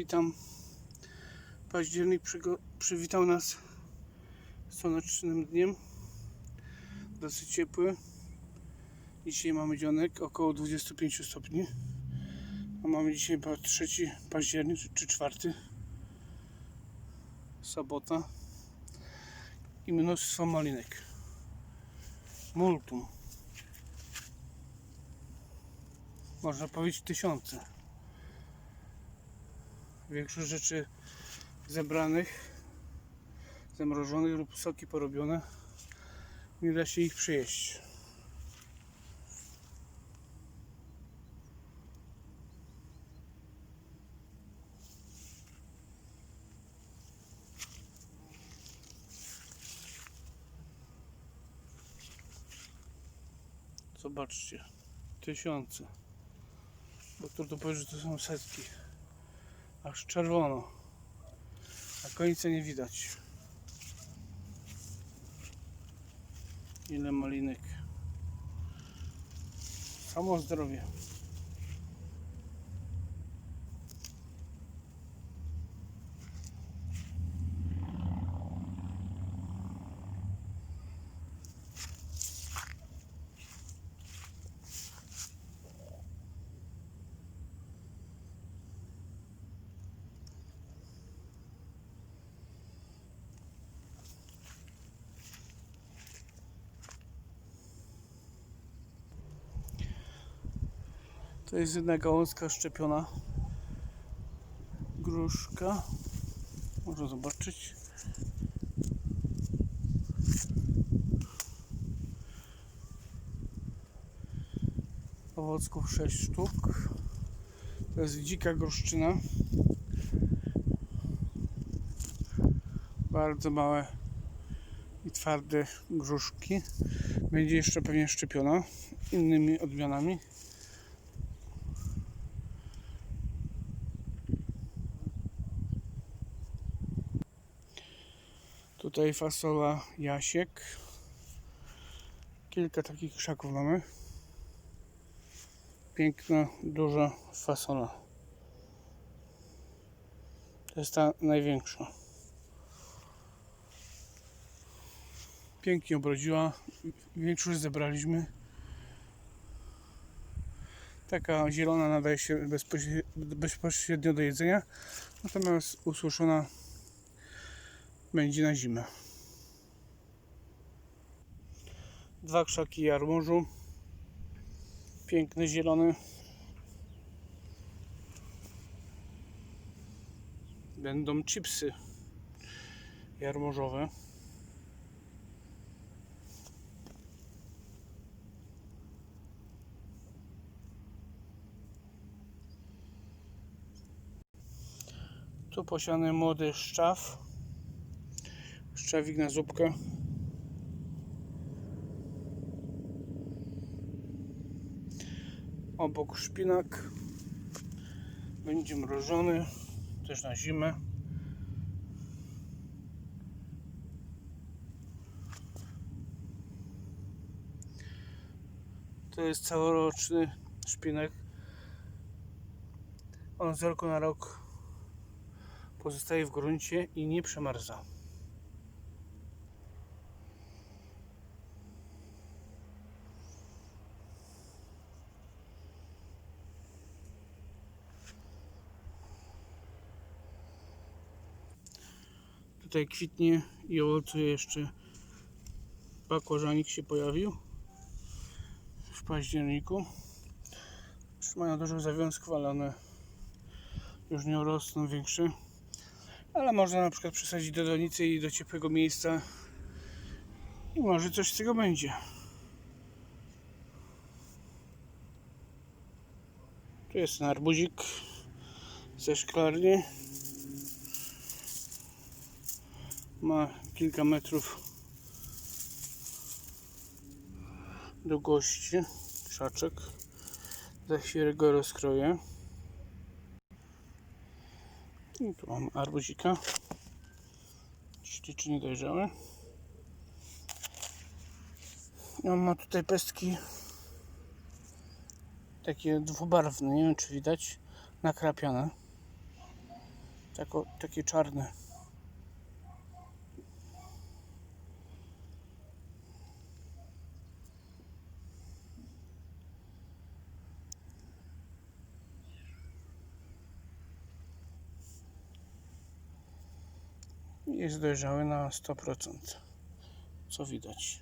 Witam. Październik przywitał nas słonecznym dniem. Dosyć ciepły. Dzisiaj mamy dzionek około 25 stopni. A mamy dzisiaj chyba 3 październik czy 4. Sobota. I mnóstwo malinek. Multum. Można powiedzieć tysiące. Większość rzeczy zebranych, zamrożonych lub soki porobione. Nie da się ich przejeść. Zobaczcie, tysiące. Bo trudno powiedzieć, że to są setki. Aż czerwono. A końca nie widać. Ile malinek. Samo zdrowie. To jest jedna gałązka szczepiona. Gruszka. Można zobaczyć. Owocków 6 sztuk. To jest dzika gruszczyna. Bardzo małe i twarde gruszki. Będzie jeszcze pewnie szczepiona innymi odmianami. Tutaj fasola Jasiek. Kilka takich krzaków mamy. Piękna, duża fasola. To jest ta największa. Pięknie obrodziła. Większość zebraliśmy. Taka zielona nadaje się bezpośrednio, do jedzenia. Natomiast ususzona będzie na zimę. Dwa krzaki jarmużu. Piękny, zielony. Będą chipsy jarmużowe. Tu posiany młody szczaw. Szczawik na zupkę. Obok szpinak. Będzie mrożony. Też na zimę. To jest całoroczny szpinak. On z roku na rok pozostaje w gruncie i nie przemarza. Tutaj kwitnie i owocuje jeszcze bakłażanik się pojawił w październiku. Już mają dużo zawiązków, ale one już nie rosną większe. Ale można na przykład przesadzić do donicy i do ciepłego miejsca i może coś z tego będzie. Tu jest ten arbuzik ze szklarni. Ma kilka metrów długości krzaczek. Za chwilę go rozkroję. I tu mam arbuzika. Ślicznie dojrzały. I on ma tutaj pestki takie dwubarwne, nie wiem czy widać, nakrapiane. Takie czarne. Jest dojrzały na 100%. Co widać.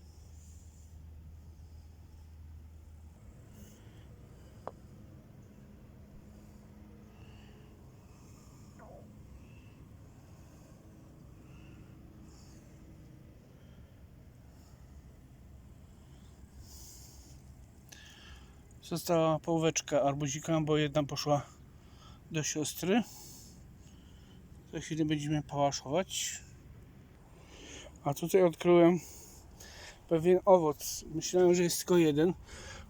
Została połóweczka arbuzika, bo jedna poszła do siostry. Za chwilę będziemy pałaszować. A tutaj odkryłem pewien owoc. Myślałem, że jest tylko jeden.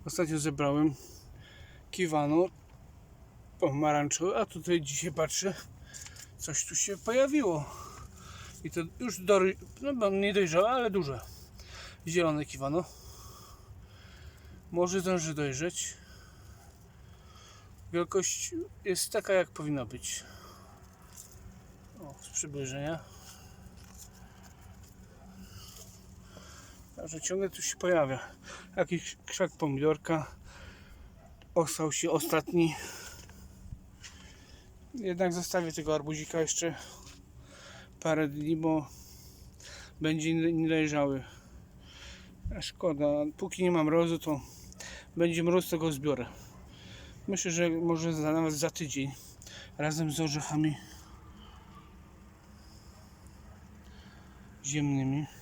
Ostatnio zebrałem kiwano pomarańczowy, a tutaj dzisiaj patrzę, coś tu się pojawiło. I to już do, no, nie dojrzałe, ale duże. Zielone kiwano. Może zdąży dojrzeć. Wielkość jest taka, jak powinna być. Przybliżenia. Także ciągle tu się pojawia. Jakiś krzak pomidorka. Ostał się ostatni. Jednak zostawię tego arbuzika jeszcze parę dni, bo będzie niedojrzały. Szkoda. Póki nie mam mrozu, to będzie mróz, to go zbiorę. Myślę, że może nawet za tydzień razem z orzechami ziemnymi.